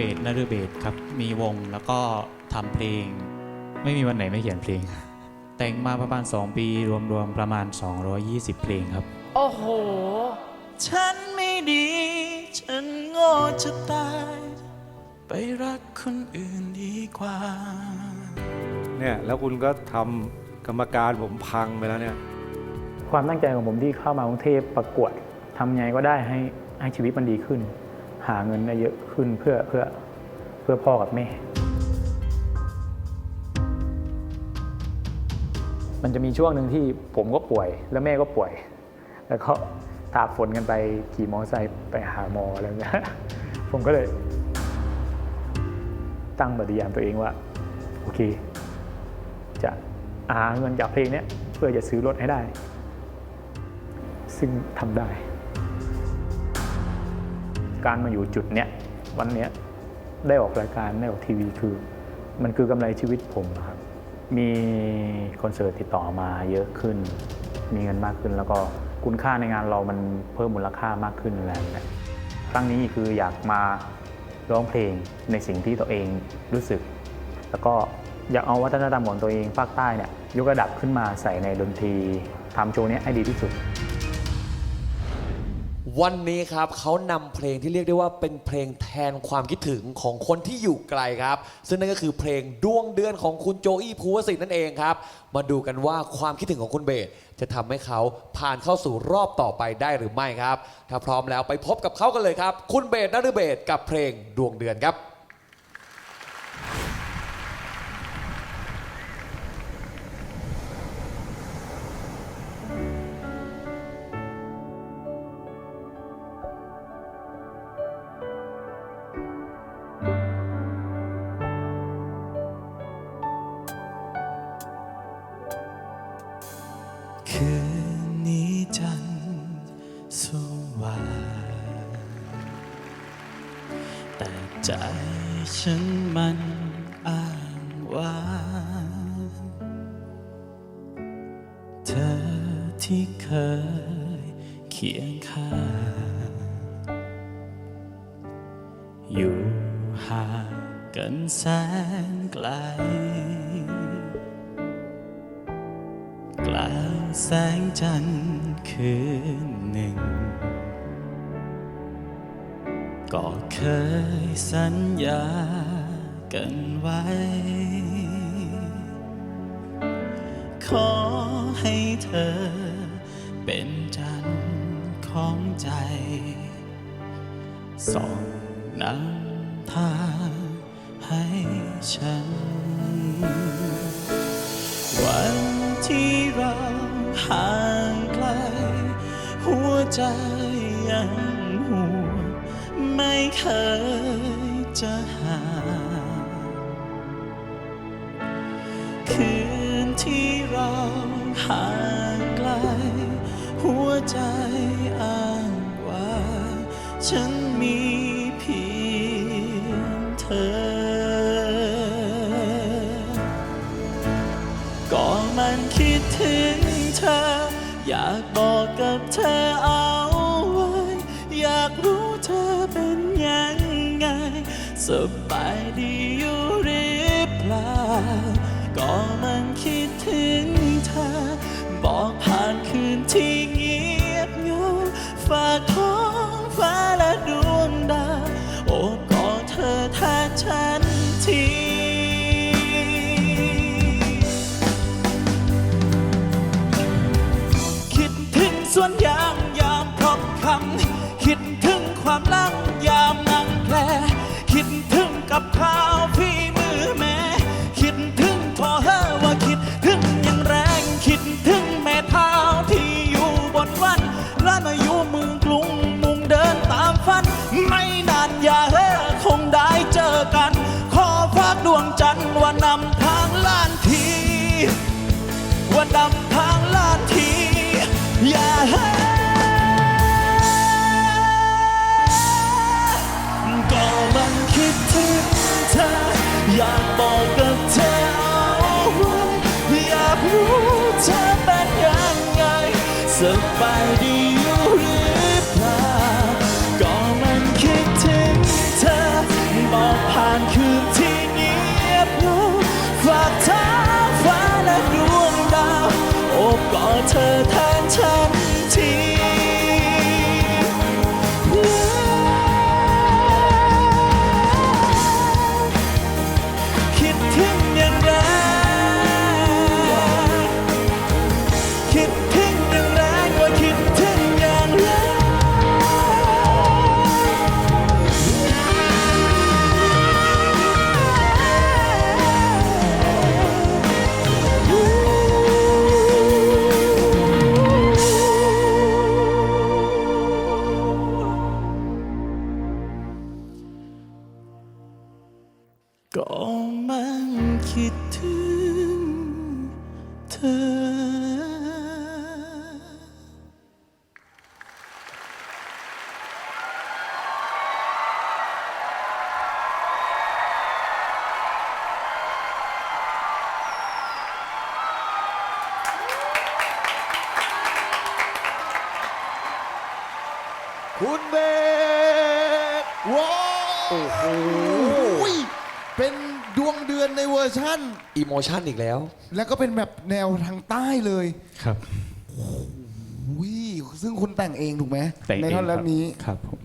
เบสนฤเบสครับ มีวงแล้วก็ทำเพลง ไม่มีวันไหนไม่เขียนเพลง แต่งมาประมาณ 2 ปี รวมๆ ประมาณ 220 เพลงครับ โอ้โห ฉันไม่ดี ฉันโง่จะตาย ไปรักคนอื่นดีกว่า เนี่ยแล้วคุณก็ทำกรรมการผมพังไปแล้วเนี่ย ความตั้งใจของผมที่เข้ามากรุงเทพประกวดทำไงก็ได้ให้ให้ชีวิตมันดีขึ้น หาเงินได้เยอะขึ้นเพื่อเพื่อเพื่อพ่อกับแม่ มันจะมีช่วงหนึ่งที่ผมก็ป่วย แล้วแม่ก็ป่วย แล้วก็ตากฝนกันไปขี่มอเตอร์ไซค์ไปหาหมออะไรเงี้ยผมก็เลย ตั้งปฏิญาณตัวเองว่า โอเค จะหาเงินจากเพลงเนี้ยเพื่อจะซื้อรถให้ได้ ซึ่งทำได้ การมาอยู่จุดเนี้ยวันเนี้ยได้ออกรายการได้ออกทีวีคือ มันคือกำไรชีวิตผมอะครับ มีคอนเสิร์ตติดต่อมาเยอะขึ้น มีเงินมากขึ้นแล้วก็คุณค่าในงานเรามันเพิ่มมูลค่ามากขึ้นแล้วนะครั้งนี้คืออยากมาร้องเพลงในสิ่งที่ตัวเองรู้สึก แล้วก็อยากเอาวัฒนธรรมของตัวเองภาคใต้เนี่ยยกระดับขึ้นมาใส่ในดนตรีทำโชว์นี้ให้ดีที่สุด วันนี้ครับเขานำเพลงที่เรียกได้ว่าเป็นเพลงแทนความคิดถึงของคนที่อยู่ไกลครับ ซึ่งนั่นก็คือเพลงดวงเดือนของคุณโจอี้ภูวสิทธิ์นั่นเองครับ มาดูกันว่าความคิดถึงของคุณเบสจะทำให้เขาผ่านเข้าสู่รอบต่อไปได้หรือไม่ครับ ถ้าพร้อมแล้วไปพบกับเขากันเลยครับ คุณเบสนฤเบสกับเพลงดวงเดือนครับ ฉันมันอ้างว้างเธอที่เคยเคียงข้างอยู่ห่างกันแสนไกล กลางแสงจันทร์คืนหนึ่ง ก็เคยสัญญากันไว้ ขอให้เธอเป็นจันทร์ของใจส่องนำทางให้ฉัน วันที่เราห่างไกล หัวใจยัง เคยจะห่างคืนที่เราห่างไกล หัวใจอ้างว่าฉัน สบายดีอยู่หรือเปล่า ก็มันคิดถึงเธอ บอกผ่านคืนที่เงียบเหงาฝากท้องฟ้าและดวงดาวโอบกอดเธอแทนฉันทีคิดถึงสวนยาง ว่านำทางล้านที ว่านำทางลาดที อย่าให้ก็มันคิดถึงเธอ อยากบอกกับเธอเอาไว้อยากรู้เธอเป็นยังไงสบายดีอยู่หรือ เธอ มันคิดถึง เดือนในเวอร์ชั่น อีโมชันอีกแล้ว แล้วก็เป็นแบบแนวทางใต้เลยครับอุ้ยซึ่งคุณแต่งเองถูกไหมแต่งในเองท่อนคแล้รัวบนี้ครับผม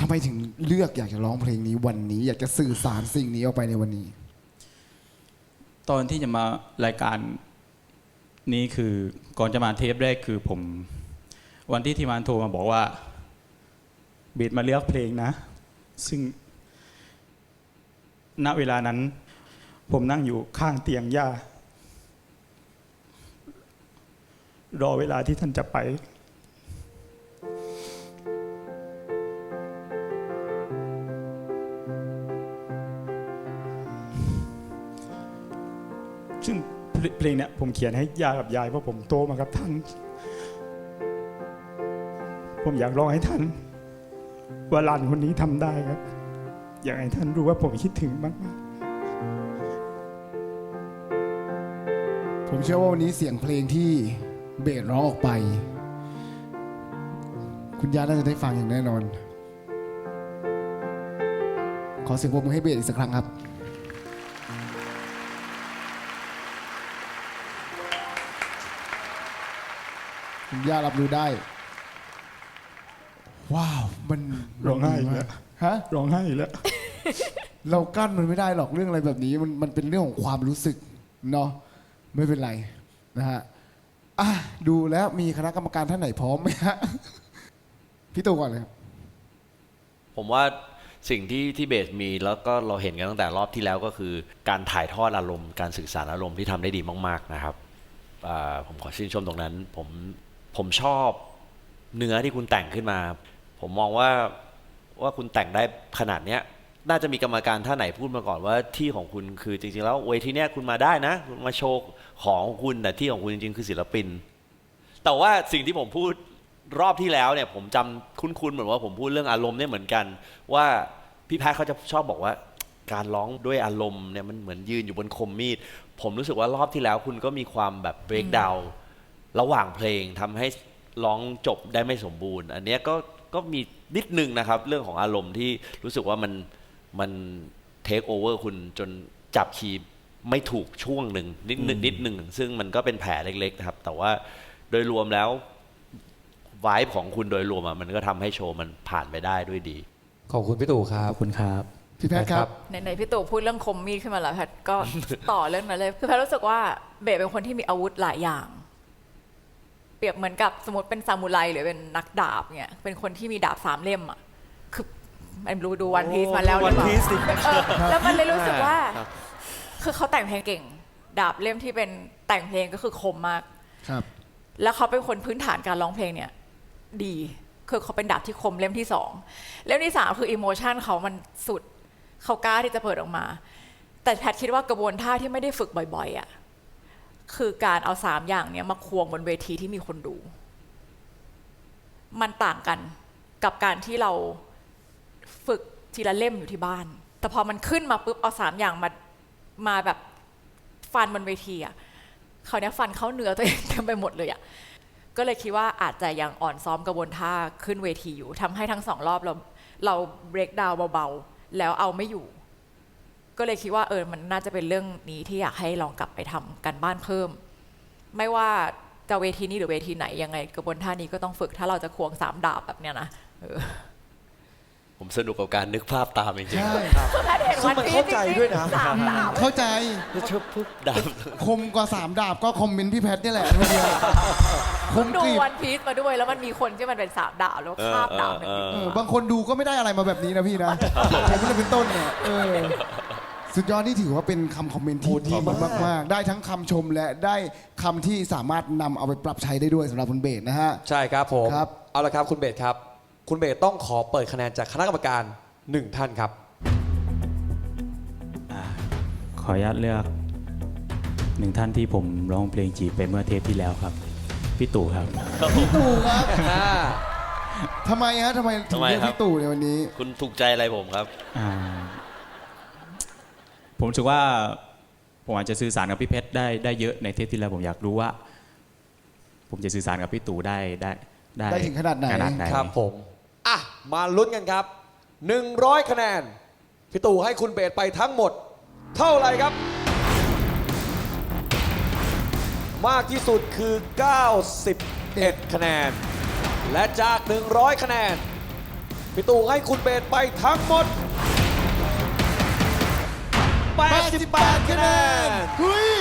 ทำไมถึงเลือกอยากจะร้องเพลงนี้วันนี้ อยากจะสื่อสารสิ่งนี้ออกไปในวันนี้ ตอนที่จะมารายการนี้คือก่อนจะมาเทปแรกคือผม วันที่ทีมงานโทรมาบอกว่าเบสมาเลือกเพลงนะ ซึ่งณเวลานั้น ผมนั่งอยู่ข้างเตียงย่า รอเวลาที่ท่านจะไป ซึ่งเพลงเนี่ยผมเขียนให้ย่ากับยายเพราะผมโตมากับท่าน ผมอยากร้องให้ท่าน ว่าหลานคนนี้ทำได้ครับ อยากให้ท่านรู้ว่าผมคิดถึงมาก ผมเชื่อว่าวันนี้เสียงเพลงที่เบสร้องออกไป คุณย่าน่าจะได้ฟังอย่างแน่นอน ขอเสียงปรบมือให้เบสอีกสักครั้งครับคุณย่ารับรู้ได้ ว้าว มันร้องไห้อีกแล้วฮะๆร้องไห้อีกแล้ว เรากั้นมันไม่ได้หรอกเรื่องอะไรแบบนี้ มันมันเป็นเรื่องของความรู้สึกเนาะ ไม่เป็นไรนะฮะอะดูแล้วมีคณะกรรมการท่านไหนพร้อมไหมฮะ พี่ตู่ก่อนเลยครับ ผมว่าสิ่งที่ที่เบสมีแล้วก็เราเห็นกันตั้งแต่รอบที่แล้วก็คือ การถ่ายทอดอารมณ์การสื่อสารอารมณ์ที่ทำได้ดีมาก ๆนะครับอ่าผมขอชื่นชมตรงนั้น ผมผมชอบเนื้อที่คุณแต่งขึ้นมา ผมมองว่าว่าคุณแต่งได้ขนาดเนี้ย น่าจะมีกรรมการท่านไหนพูดมาก่อนว่าที่ของคุณคือจริงๆ แล้วเวทีเนี้ยคุณมาได้นะคุณมาโชว์ของคุณแต่ที่ของคุณจริงๆ คือศิลปิน แต่ว่าสิ่งที่ผมพูดรอบที่แล้วเนี่ยผมจำคุ้นๆเหมือนว่าผมพูดเรื่องอารมณ์เนี่ยเหมือนกัน ว่าพี่แพทย์เขาจะชอบบอกว่า การร้องด้วยอารมณ์เนี่ยมันเหมือนยืนอยู่บนคมมีด ผมรู้สึกว่ารอบที่แล้วคุณก็มีความแบบ break down ระหว่างเพลงทำให้ร้องจบได้ไม่สมบูรณ์ อันเนี้ยก็ก็มีนิดนึงนะครับ เรื่องของอารมณ์ที่รู้สึกว่ามัน มัน take over คุณจนจับคีย์ไม่ถูกช่วงหนึ่งนิดนึงนิดหนึ่งซึ่งมันก็เป็นแผลเล็กๆนะครับ แต่ว่าโดยรวมแล้ววายของคุณโดยรวมอะมันก็ทำให้โชว์มันผ่านไปได้ด้วยดี ขอบคุณพี่ตู่ครัขบอบคุณครับพี่แพทย์ครับไหนๆพี่ตู่พูดเรื่องคมมีดขึ้นมาแล้วแพทย์ก็ต่อเรื่องนั้นเลยคือแพทย์รู้สึกว่าเบสเป็นคนที่มีอาวุธหลายอย่าง เปรียบเหมือนกับสมมติเป็นซามูไรหรือเป็นนักดาบเนี่ยเป็นคนที่มีดาบสามเล่มอะคือ ไม่รู้ดูวันพีซมาแล้วหรือเปล่า One Piece สิ เออแล้วมันเลยรู้สึกว่าคือเขาแต่งเพลงเก่ง ดาบเล่มที่เป็นแต่งเพลงก็คือคมมาก ครับ แล้วเขาเป็นคนพื้นฐานการร้องเพลงเนี่ย ดีคือเขาเป็นดาบที่คมเล่มที่สองเล่มที่สามคืออิโมชันเขามันสุดเขากล้าที่จะเปิดออกมา แต่แพทคิดว่ากระบวนท่าที่ไม่ได้ฝึกบ่อย ๆอะ่ะคือการเอาสามอย่างเนี้ยมาควงบนเวทีที่มีคนดู มันต่างกันกับการที่เรา ฝึกทีละเล่มอยู่ที่บ้าน แต่พอมันขึ้นมาปุ๊บเอาสามอย่างมามาแบบฟันบนเวทีอะ่ะเขาวเนี้ยฟันเข้าเนื้อตัวเองเต็มไปหมดเลยอะ่ะก็เลยคิดว่าอาจจะยังอ่อนซ้อมกระบวนท่าขึ้นเวทีอยู่ทำให้ทั้งสองรอบเราเราเบรกดาวเบาๆ แล้วเอาไม่อยู่ ก็เลยคิดว่าเออมันน่าจะเป็นเรื่องนี้ที่อยากให้ลองกลับไปทำกันบ้านเพิ่ม ไม่ว่าจะเวทีนี้หรือเวทีไหนยังไงกระบวนท่านี้ก็ต้องฝึกถ้าเราจะควงสามดาบแบบเนี้ยนะ ผมสนุกกับการนึกภาพตามจริงใช่ซึ่งมันเข้าใจด้วยนะ สามดาบเข้าใจๆแล้วชอบปุ๊บดาบคมกว่าสามดาบก็คอมเมนต์พี่แพทนี่แหละเมื่อกี้คมดูกริบวันพีซมาด้วยแล้วมันมีคนที่มันเป็นสามดาบแล้วคาบดาบมันเออเออบางคนดูก็ไม่ได้อะไรมาแบบนี้นะพี่นะผมก็เลยเป็นต้นเนี่ยเออสุดยอดนี่ถือว่าเป็นคำคอมเมนต์ที่ดีมากมากๆได้ทั้งคำชมและได้คำที่สามารถนำเอาไปปรับใช้ได้ด้วยสำหรับคุณเบสนะฮะ ใช่ครับผม ครับ เอาละครับคุณเบสครับ คุณเบสต้องขอเปิดคะแนนจากคณะกรรมการหนึ่งท่านครับ อ่าขออนุญาตเลือกหนึ่งท่านที่ผมร้องเพลงจีบไปเมื่อเทปที่แล้วครับ พี่ตู่ครับพี่ตู่ครับทำไมฮะทำไมถึงทำไมเลือกครับ พี่ตู่ในวันนี้ คุณถูกใจอะไรผมครับ อ่าผมรู้สึกว่าผมอาจจะสื่อสารกับพี่เพชรได้ได้เยอะในเทปที่แล้วผมอยากรู้ว่า ผมจะสื่อสารกับพี่ตู่ได้ได้ได้ถึงขนาดไหนขนาดไหน ครับผม อะ มาลุ้นกันครับ 100 คะแนน พี่ตู่ให้คุณเบสไปทั้งหมด เท่าไหร่ครับ มากที่สุดคือ 91 คะแนน และจาก 100 คะแนน พี่ตู่ให้คุณเบสไปทั้งหมด 88 คะแนนเฮ้ย